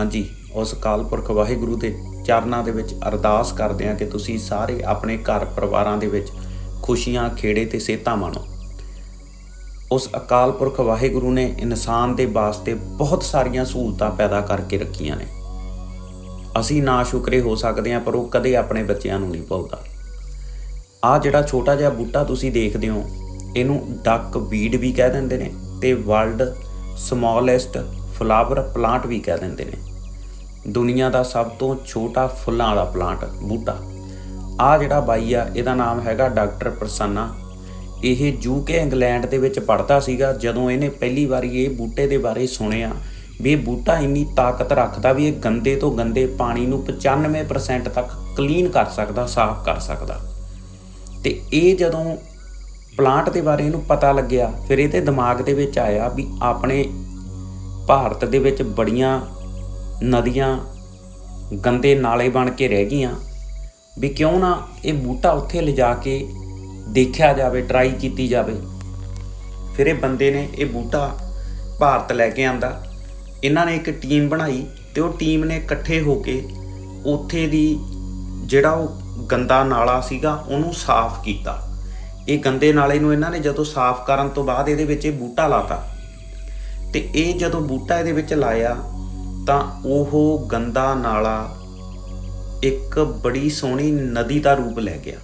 ਹਾਂਜੀ, ਉਸ ਅਕਾਲ ਪੁਰਖ ਵਾਹਿਗੁਰੂ ਦੇ ਚਰਨਾਂ ਦੇ ਵਿੱਚ ਅਰਦਾਸ ਕਰਦੇ ਹਾਂ ਕਿ ਤੁਸੀਂ ਸਾਰੇ ਆਪਣੇ ਘਰ ਪਰਿਵਾਰਾਂ ਦੇ ਵਿੱਚ ਖੁਸ਼ੀਆਂ, ਖੇੜੇ ਤੇ ਸਿਹਤਾਂ ਮਾਣੋ। ਉਸ ਅਕਾਲ ਪੁਰਖ ਵਾਹਿਗੁਰੂ ਨੇ ਇਨਸਾਨ ਦੇ ਵਾਸਤੇ ਬਹੁਤ ਸਾਰੀਆਂ ਸਹੂਲਤਾਂ ਪੈਦਾ ਕਰਕੇ ਰੱਖੀਆਂ ਨੇ। ਅਸੀਂ ਨਾ ਸ਼ੁਕਰੇ ਹੋ ਸਕਦੇ ਹਾਂ, ਪਰ ਉਹ ਕਦੇ ਆਪਣੇ ਬੱਚਿਆਂ ਨੂੰ ਨਹੀਂ ਭੁੱਲਦਾ। ਆ ਜਿਹੜਾ ਛੋਟਾ ਜਿਹਾ ਬੂਟਾ ਤੁਸੀਂ ਦੇਖਦੇ ਹੋ, ਇਹਨੂੰ ਡੱਕ ਵੀਡ ਵੀ ਕਹਿ ਦਿੰਦੇ ਨੇ ਤੇ ਵਰਲਡ ਸਮੋਲੈਸਟ ਫਲਾਵਰ ਪਲਾਂਟ ਵੀ ਕਹਿ ਦਿੰਦੇ ਨੇ। ਦੁਨੀਆ ਦਾ ਸਭ ਤੋਂ ਛੋਟਾ ਫੁੱਲਾਂ ਵਾਲਾ ਪਲਾਂਟ ਬੂਟਾ। ਆ ਜਿਹੜਾ ਬਾਈ ਆ, ਇਹਦਾ ਨਾਮ ਹੈਗਾ ਡਾਕਟਰ ਪ੍ਰਸੰਨਾ। ਇਹ ਯੂਕੇ ਇੰਗਲੈਂਡ ਦੇ ਵਿੱਚ ਪੜਦਾ ਸੀਗਾ, ਜਦੋਂ ਇਹਨੇ ਪਹਿਲੀ ਵਾਰੀ ਇਹ ਬੂਟੇ ਦੇ ਬਾਰੇ ਸੁਣਿਆ ਵੀ ਇਹ ਬੂਟਾ ਇੰਨੀ ਤਾਕਤ ਰੱਖਦਾ ਵੀ ਇਹ ਗੰਦੇ ਤੋਂ ਗੰਦੇ ਪਾਣੀ ਨੂੰ 95% ਤੱਕ ਕਲੀਨ ਕਰ ਸਕਦਾ, ਸਾਫ਼ ਕਰ ਸਕਦਾ। ਤੇ ਇਹ ਜਦੋਂ ਪਲਾਂਟ ਦੇ ਬਾਰੇ ਇਹਨੂੰ ਪਤਾ ਲੱਗਿਆ, ਫਿਰ ਇਹਦੇ ਦਿਮਾਗ ਦੇ ਵਿੱਚ ਆਇਆ ਵੀ ਆਪਣੇ ਭਾਰਤ ਦੇ ਵਿੱਚ ਬੜੀਆਂ ਨਦੀਆਂ ਗੰਦੇ ਨਾਲੇ ਬਣ ਕੇ ਰਹਿ ਗਈਆਂ। ਵੀ ਕਿਉਂ ਨਾ ਇਹ ਬੂਟਾ ਉੱਥੇ ਲਿਜਾ ਕੇ ਦੇਖਿਆ ਜਾਵੇ ਟਰਾਈ ਕੀਤੀ ਜਾਵੇ। ਫਿਰ ਇਹ ਬੰਦੇ ਨੇ ਇਹ ਬੂਟਾ ਭਾਰਤ ਲੈ ਕੇ ਆਂਦਾ। ਇਹਨਾਂ ਨੇ ਇੱਕ ਟੀਮ ਬਣਾਈ ਤੇ ਉਹ ਟੀਮ ਨੇ ਇਕੱਠੇ ਹੋ ਕੇ ਉੱਥੇ ਦੀ ਜਿਹੜਾ ਉਹ ਗੰਦਾ ਨਾਲਾ ਸੀਗਾ, ਉਹਨੂੰ ਸਾਫ਼ ਕੀਤਾ। ਇਹ ਗੰਦੇ ਨਾਲੇ ਨੂੰ ਇਹਨਾਂ ਨੇ ਜਦੋਂ ਸਾਫ਼ ਕਰਨ ਤੋਂ ਬਾਅਦ ਇਹਦੇ ਵਿੱਚ ਇਹ ਬੂਟਾ ਲਾਤਾ। ਤੇ ਇਹ ਜਦੋਂ ਬੂਟਾ ਇਹਦੇ ਵਿੱਚ ਲਾਇਆ ਤਾਂ ਉਹ ਗੰਦਾ ਨਾਲਾ ਇੱਕ ਬੜੀ ਸੋਹਣੀ ਨਦੀ ਦਾ ਰੂਪ ਲੈ ਗਿਆ।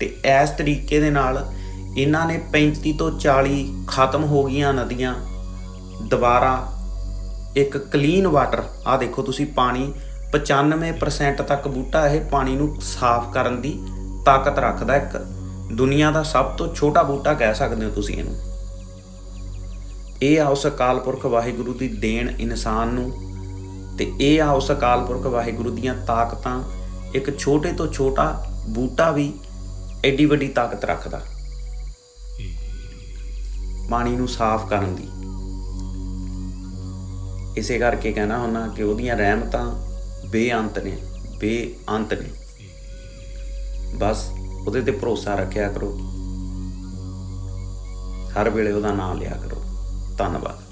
ਤੇ ਇਸ ਤਰੀਕੇ ਦੇ ਨਾਲ ਇਹਨਾਂ ਨੇ 35 ਤੋਂ 40 ਖਤਮ ਹੋ ਗਈਆਂ ਨਦੀਆਂ। ਦੁਬਾਰਾ ਇੱਕ ਕਲੀਨ ਵਾਟਰ ਆ ਦੇਖੋ ਤੁਸੀਂ ਪਾਣੀ 95% ਤੱਕ ਬੂਟਾ ਇਹ ਪਾਣੀ ਨੂੰ ਸਾਫ਼ ਕਰਨ ਦੀ ਤਾਕਤ ਰੱਖਦਾ ਇੱਕ। ਦੁਨੀਆ ਦਾ ਸਭ ਤੋਂ ਛੋਟਾ ਬੂਟਾ ਕਹਿ ਸਕਦੇ ਹੋ ਤੁਸੀਂ ਇਹਨੂੰ। ਇਹ ਆ ਉਸ ਅਕਾਲ ਪੁਰਖ ਵਾਹਿਗੁਰੂ ਦੀ ਦੇਣ ਇਨਸਾਨ ਨੂੰ। ਤੇ ਇਹ ਆ ਉਸ ਅਕਾਲ ਪੁਰਖ ਵਾਹਿਗੁਰੂ ਦੀਆਂ ਤਾਕਤਾਂ, ਇੱਕ ਛੋਟੇ ਤੋਂ ਛੋਟਾ ਬੂਟਾ ਵੀ ਐਡੀ ਵੱਡੀ ਤਾਕਤ ਰੱਖਦਾ। ਪਾਣੀ ਨੂੰ ਸਾਫ਼ ਕਰਨ ਦੀ। ਇਸੇ ਕਰਕੇ ਕਹਿਣਾ ਹੁੰਦਾ ਕਿ ਉਹਦੀਆਂ ਰਹਿਮਤਾਂ ਬੇਅੰਤ ਨੇ ਬੇਅੰਤ ਨੇ। ਬਸ ਉਹਦੇ ਤੇ ਭਰੋਸਾ ਰੱਖਿਆ ਕਰੋ। ਹਰ ਵੇਲੇ ਉਹਦਾ ਨਾਮ ਲਿਆ ਕਰੋ। ਧੰਨਵਾਦ।